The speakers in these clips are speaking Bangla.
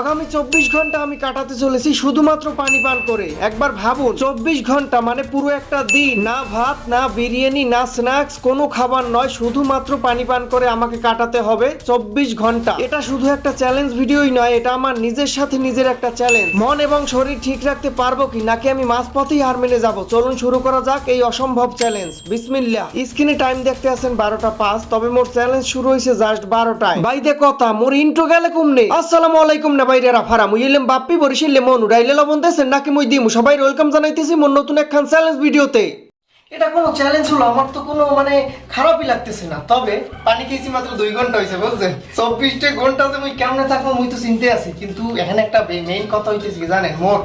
আগামী চব্বিশ ঘণ্টা আমি কাটাতে চলেছি শুধুমাত্র পানি পান করে। একবার ভাবুন, চব্বিশ ঘণ্টা মানে পুরো একটা দিন। না ভাত, না বিরিয়ানি, না স্ন্যাক্স, কোনো খাবার নয়, শুধুমাত্র পানি পান করে আমাকে কাটাতে হবে চব্বিশ ঘণ্টা। এটা শুধু একটা চ্যালেঞ্জ ভিডিওই নয়, এটা আমার নিজের সাথে নিজের একটা চ্যালেঞ্জ মন এবং শরীর ঠিক রাখতে পারব কি, নাকি আমি মাঝপথেই হার মেনে যাব? চলুন শুরু করা যাক এই অসম্ভব চ্যালেঞ্জ বিসমিল্লাহ। স্ক্রিনে টাইম দেখতে আছেন বারোটা পাঁচ, তবে মোর চ্যালেঞ্জ শুরু হয়েছে জাস্ট বারোটায়। বাইদে কথা, মোর ইন্ট্রো গেলে কুমনে। আসসালামু আলাইকুম না বাইরে রাফারা মুই এলাম বাপ্পি, বরিশিলে লেমন, উড়াইলে লবণ দেশেন নাকি মুই দিম? সবাই ওয়েলকাম জানাইতেছি মোর নতুন একখান চ্যালেঞ্জ ভিডিওতে এটা কোনো চ্যালেঞ্জ হলো, আমার তো কোনো মানে খারাপই লাগতেছে না। তবে পানি খেয়েছি মাত্র দুই ঘণ্টা হয়েছে, বুঝছেন? চব্বিশটা ঘন্টাতে মুই কেমনে থাকব মুই তো চিনতে আছি, কিন্তু এখানে একটা মেইন কথা হইতেছে কি জানেন? মোট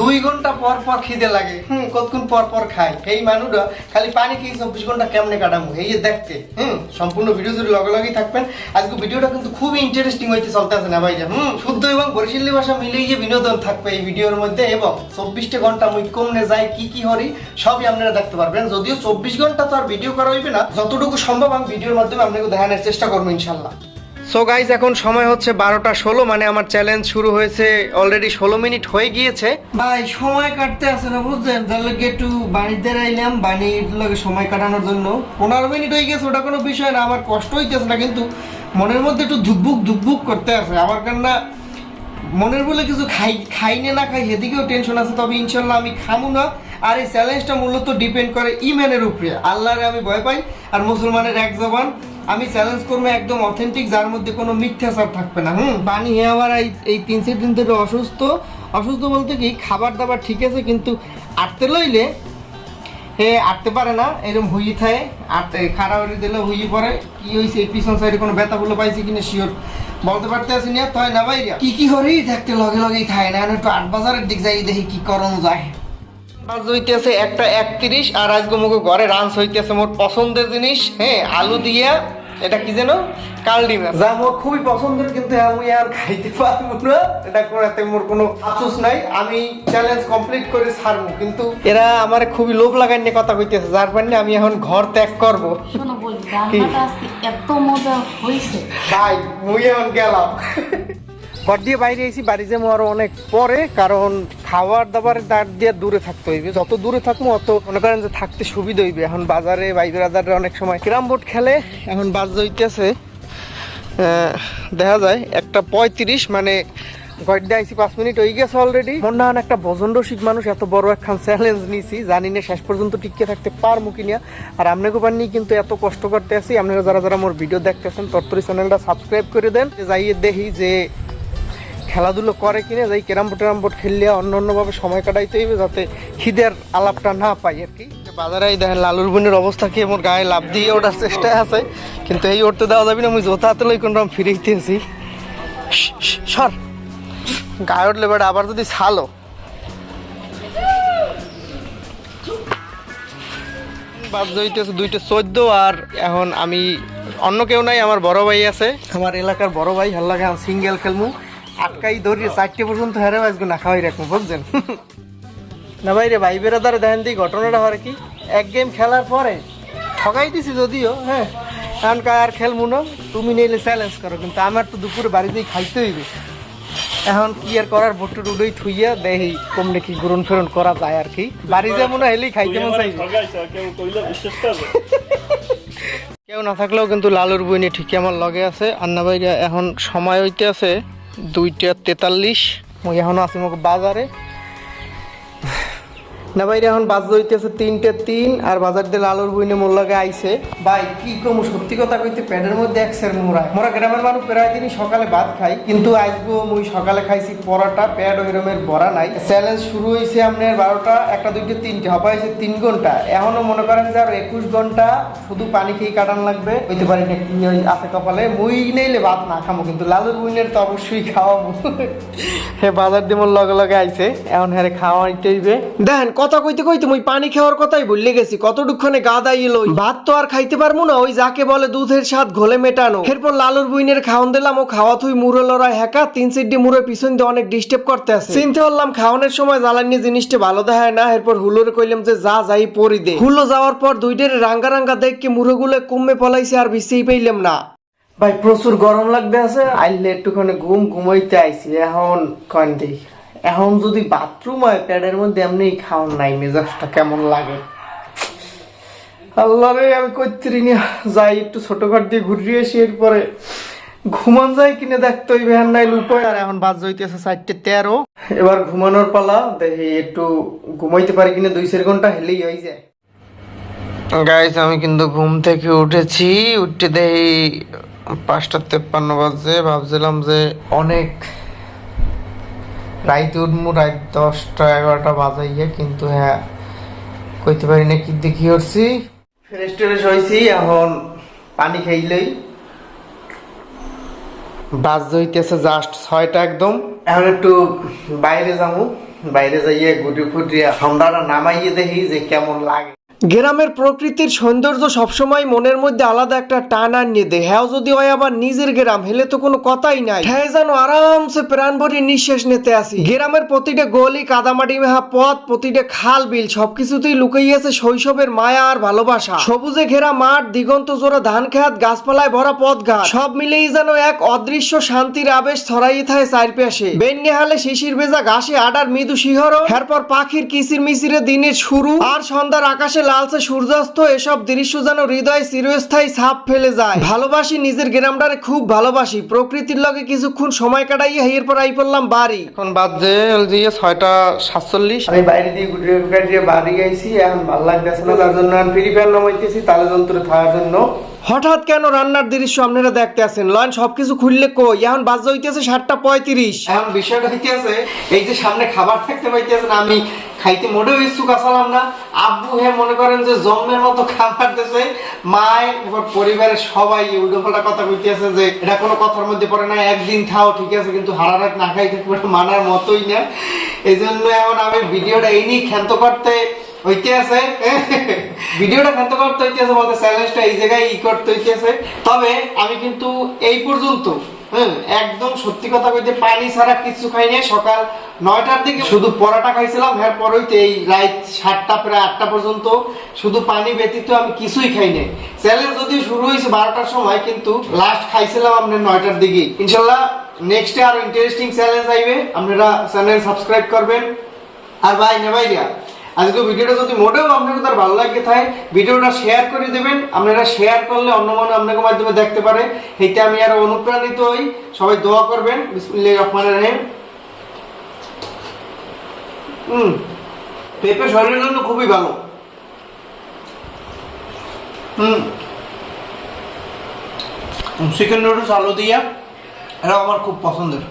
দুই ঘণ্টা পর পর খিদে লাগে, হুম, কতক্ষণ পর পর খাই। এই মানুষরা খালি পানি খেয়ে চব্বিশ ঘণ্টা কেমনে কাটামু? এই যে দেখতে, হুম, সম্পূর্ণ ভিডিও যদি লগে লগেই থাকবেন। আজকে ভিডিওটা কিন্তু খুবই ইন্টারেস্টিং হইতে চলতে আছে না ভাইরা হুম, শুদ্ধ এবং বরিশালী ভাষা মিলেই যে বিনোদন থাকবে এই ভিডিওর মধ্যে, এবং চব্বিশটা ঘণ্টা মুই কমনে যাই, কি কি হরি সবই আপনারা দেখতে পারবেন। যদিও চব্বিশ ঘণ্টা তো আর ভিডিও করা হইবে না যতটুকু সম্ভব আমি ভিডিওর মাধ্যমে আপনাকে দেখানোর চেষ্টা করব ইনশাল্লাহ সো গাইজ এখন সময় হচ্ছে বারোটা ষোলো মানে আমার চ্যালেঞ্জ শুরু হয়েছে অলরেডি ষোলো মিনিট হয়ে গিয়েছে। ভাই সময় কাটতে আছে না বুঝছেন? তাহলে একটু বাড়িতে আইলাম বাড়ির লগে সময় কাটানোর জন্য। পনেরো মিনিট হয়ে গেছে ওটা কোনো বিষয় না আমার কষ্ট হইতেছে না কিন্তু মনের মধ্যে একটু ধুকবুক ধুকবুক করতে আছে। আমার কেননা মনের বলে কিছু খাই খাই না না খাই সেদিকেও টেনশন আছে তবে ইনশাল্লাহ আমি খামু না। আর এই চ্যালেঞ্জটা মূলত ডিপেন্ড করে ইমানের উপরে। আল্লাহরে আমি ভয় পাই আর মুসলমানের এক জবান। আমি চ্যালেঞ্জ করব একদম অথেন্টিক যার মধ্যে কোনো মিথ্যাচার থাকবে না। হুম? বানি হে আমার, এই তিন চার দিন ধরে অসুস্থ। অসুস্থ বলতে কি, খাবার দাবার ঠিক আছে, কিন্তু আটতে লইলে হে আটতে পারে না এরকম হুই থাকে। আটতে হয়ে দিলে হুই পরে কি হয়েছে এই পিছন সাইডে কোনো ব্যথা বলে পাইছি কিনা শিওর বলতে পারতে আছি না, তয় না ভাই কি কি হরেই দেখতে লগে লগেই খায় না একটু আট বাজারের দিক যাই দেখি কি করণ যায়। আজ হইতেছে একটা একত্রিশ আর আজকে মুখে ঘরে রান্স হইতেছে মোর পছন্দের জিনিস হ্যাঁ আলু দিয়া এটা কি যেন? কালডি মাছ যা মোর খুবই পছন্দের কিন্তু আমি আর খাইতে পারব না। এটা করাতে মোর কোনো আফসোস নাই। আমি চ্যালেঞ্জ কমপ্লিট করে ছাড়বো কিন্তু এরা আমার খুবই লোভ লাগাই নিয়ে কথা কইতেছে। যার কারণে আমি এখন ঘর ত্যাগ করব। শোনো বলি এত মজা হয়েছে ভাই মুই এখন গেলাম। ঘর দিয়ে বাইরে এসি বাড়ি যাব আরও অনেক পরে কারণ খাবার দাবার দাঁড় দিয়ে দূরে থাকতে হইবে। যত দূরে থাকব অত মনে করেন যে থাকতে সুবিধা হইবে। এখন বাজারে, বাইরে বাজারে অনেক সময় ক্যারাম বোর্ড খেলে, এখন বাজ হইতেছে দেখা যায় একটা পঁয়ত্রিশ মানে গড্ডা আইসি পাঁচ মিনিট হয়ে গেছে অলরেডি মনে হয় একটা ভজন রসিক মানুষ এত বড় একখান চ্যালেঞ্জ নিছি, জানি না শেষ পর্যন্ত টিকে থাকতে পারব কিনা আর আপনাকে পাননি কিন্তু এত কষ্ট করতে আছি আপনারা যারা যারা মোর ভিডিও দেখতেছেন তত্তরি চ্যানেলটা সাবস্ক্রাইব করে দেন। যাইয়ে দেখি যে খেলাধুলো করে কিনা যাই ক্যারাম বোর্ড ট্যারাম বোর্ড খেললে অন্য অন্যভাবে সময় কাটাইতে হইবে যাতে খিদের আলাপটা না পাই আর কি। বাজারে দেখেন লালুর বোনের অবস্থা কি আমার গায়ে লাভ দিয়ে ওঠার চেষ্টায় আছে কিন্তু এই উঠতে দেওয়া যাবে না আমি জোতা হাতে লই কোনরকম ফিরেইতে আছি সর। গায়ে উঠলে বেটা আবার যদি ছালো। বাদ হইতেছে দুইটা চোদ্দ আর এখন আমি অন্য কেউ নাই আমার বড় ভাই আছে। আমার এলাকার বড় ভাই হাল্লাকে সিঙ্গেল খেলমু। আটকাই ধরি চারটে পর্যন্ত হেরে আজকে না খাওয়াই রাখব, বুঝছেন? না ভাই রে, ভাই বেরাদারে দেখেন দিই ঘটনাটা হয় কি? এক গেম খেলার পরে ঠকাই দিছি যদিও হ্যাঁ? কারণ আর খেলব না, তুমি নিলে চ্যালেঞ্জ করো, কিন্তু আমার তো দুপুরে বাড়িতেই খাইতে হইবে। এখন কি আর করার ভোট্টু উডই থুইয়া দেখি কম কি গ্রহণ ফেরন করা যায় আর কি। বাড়ি যেমন হেলেই খাইতে মন চাই কেউ না থাকলেও কিন্তু লালুর বইনে ঠিকই আমার লগে আছে। আন্না ভাইরা, এখন সময় হইতে আছে দুইটা তেতাল্লিশ। মুই এখনও আছি মোক বাজারে। না ভাইরা এখন বাজার হইতেছে তিনটে তিন আর বাজার দিয়ে লালুর বইনে মোর লগে আইছে। ভাই কি কম সত্যি কথা কইতে পেটের মধ্যে এক সের মোড়ায় মোরা গ্রামের মানুষ প্রায় দিনই সকালে ভাত খাই কিন্তু আজকে মুই সকালে খাইছি পরোটা পেট ওইরমের বড়া নাই। চ্যালেঞ্জ শুরু হয়েছে আপনার বারোটা একটা দুইটা তিনটে হবা হয়েছে তিন ঘণ্টা। এখনও মনে করেন যে আর একুশ ঘণ্টা শুধু পানি খেয়ে কাটান লাগবে হইতে পারি না কি আছে কপালে। মুই নেইলে ভাত না খামো কিন্তু লালুর বুইনের তো অবশ্যই খাওয়াবো। হে বাজার দিয়ে মোর লগে লগে আইছে এখন হ্যাঁ খাওয়া দেখেন কথা কইতে কইতে মুই পানি খাওয়ার কথাই ভুলে গেছি, কতটুকখানে গা দাইলো ভাত তো আর খাইতে পারব না, ওই যাকে বলে দুধের স্বাদ ঘোলে মেটানো। এরপর লালুর বুইনের খাওয়ান দিলাম, ও খাওয়া থুই মুড়ে লড়া হেকা, তিন সিডি মুড়ে পিছন দিয়ে অনেক ডিস্টার্ব করতে আছে চিনতে পারলাম খাওয়ানোর সময় জ্বালানি জিনিসটা ভালো দেখায় না, এরপর হুলোরে কইলাম যে যা যাই পরি দে। হুলো যাওয়ার পর দুই দুইটার রাঙ্গা রাঙ্গা দেখকে মুড়েগুলো কমে পলাইছে আর বিছেই পাইলাম না। ভাই, প্রচুর গরম লাগবে আছে, আইলে একটুখানি ঘুম ঘুমাইতে আইছি, এখন কন দেই এখন যদি বাথরুম হয় প্যাডের মধ্যে এমনি খাওয়ার নাই মেজাজটা কেমন লাগে? আল্লাহ রে, আমি কইত্রি নিয়ে যাই, একটু ছোটখাট দিয়ে ঘুরিয়ে আসি এরপরে। ঘুমান যায় কিনে দেখতে হইবে আর নাই উপায় আর এখন বাজ হইতেছে চারটে তেরো। এবার ঘুমানোর পালা, দেখি একটু ঘুমাইতে পারি কিনা, দুই চার ঘণ্টা হেলেই হয়ে যায়। গাইস আমি কিন্তু ঘুম থেকে উঠেছি উঠতে দেখি পাঁচটা তেপ্পান্ন বাজে, ভাবছিলাম যে অনেক রাইতে উঠবো রাত দশটা এগারোটা বাজাইয়া কিন্তু হ্যাঁ কইতে পারি না কি দেখি হচ্ছি ফ্রেশ ট্রেশ হয়েছি এখন পানি খাইলেই বাস হইতেছে জাস্ট ছয়টা একদম। এখন একটু বাইরে যাব বাইরে যাইয়ে গুটি ফুটিয়ে ঠান্ডাটা নামাইয়ে দেখি যে কেমন লাগে। গ্রামের প্রকৃতির সৌন্দর্য সবসময় মনের মধ্যে আলাদা একটা টান আনিয়ে দেয় হ্যাঁ যদি হয় আবার নিজের গ্রাম, হেলে তো কোনো কথাই নাই। হ্যাঁ যেন আরামসে প্রাণ ভরে নিঃশ্বাস নিতে আসি। গ্রামের প্রতিটা গলি, কাদামাটি মেহা পথ, প্রতিটা খাল, বিল, সবকিছুতেই লুকাইয়াছে শৈশবের মায়া আর ভালোবাসা। সবুজে ঘেরা মাঠ, দিগন্ত জোড়া ধান খেত, গাছপালায় ভরা পথ ঘাট সব মিলেই যেন এক অদৃশ্য শান্তির আবেশ ছড়াই থাকে চারপাশে। বেন্যে হালে শিশির ভেজা ঘাসে আডার মৃদু শিহরণ। এরপর পাখির কিচির মিচিরে দিনের শুরু। আর সন্ধ্যার আকাশে লালচে সূর্যাস্ত এসব দৃশ্য যেন হৃদয় চিরস্থায়ী ছাপ ফেলে যায়। ভালোবাসি নিজের গ্রামটারে খুব ভালোবাসি। প্রকৃতির লগে কিছুক্ষণ সময় কাটাইয়া এরপর আই পড়লাম বাড়ি। এখন বাজে দিয়ে ছয়টা সাতচল্লিশ। আমি বাইরে দিয়ে গুটি দিয়ে বাড়ি আইছি এখন ভালো লাগতেছে না তার জন্য আমি ফ্রি ফায়ার নামাইতেছি তালে যন্ত্র থাকার জন্য। হঠাৎ কেন রান্নার দৃশ্য আপনারা দেখতে আছেন? লয়ন সবকিছু খুললে কই? এখন বাজ হইতেছে সাতটা পঁয়ত্রিশ। এখন বিষয়টা হইতেছে এই যে সামনে খাবার থাকতে পাইতেছেন আমি খাইতে মোটেও ইচ্ছুক আসলাম না। আব্বু হে মনে করেন যে জন্মের মতো খাবার দিতেছে। মায় পরিবারের সবাই উল্টো পাল্টা কথা কইতেছে যে, এটা কোনো কথার মধ্যে পড়ে না, একদিন খাও, ঠিক আছে, কিন্তু হারা রাত না খাই থাকবে মানার মতোই না। এই জন্য এখন আমি ভিডিওটা এই নিয়ে ক্ষান্ত করতে হইতে আছে ভিডিওটা খান্ত করতে হইতেছে বলতে চ্যালেঞ্জটা এই জায়গায় ই করতে হইতেছে। তবে আমি কিন্তু এই পর্যন্ত হ্যাঁ একদম সত্যি কথা কইতে পানি ছাড়া কিছু খাই নাই। সকাল নয়টার দিকে শুধু পরাটা খাইছিলাম এর পরেই তো এই রাত সাতটা, প্রায় আটটা পর্যন্ত শুধু পানি ব্যতীত আমি কিছুই খাই নাই। চ্যালেঞ্জ যদিও শুরু হয়েছে বারোটার সময়, কিন্তু লাস্ট খাইছিলাম আপনার নয়টার দিকে। ইনশাল্লাহ নেক্সটে আরও ইন্টারেস্টিং চ্যালেঞ্জ আইবে। আপনারা চ্যানেল সাবস্ক্রাইব করবেন। আর ভাই না ভাইরা আজকে ভিডিওটা যদি মোটেও আপনাকে তার ভালো লাগে থাকে ভিডিওটা শেয়ার করে দেবেন। আপনারা শেয়ার করলে অন্য মানুষ আপনাকে মাধ্যমে দেখতে পারে। এইটা আমি আরও অনুপ্রাণিত হই। সবাই দোয়া করবেন। বিসমিল্লাহ রহমান রহিম। হুম পেঁপে শরীরের জন্য খুবই ভালো। হুম চিকেন নুডলস আলু দিয়া এটা আমার খুব পছন্দের।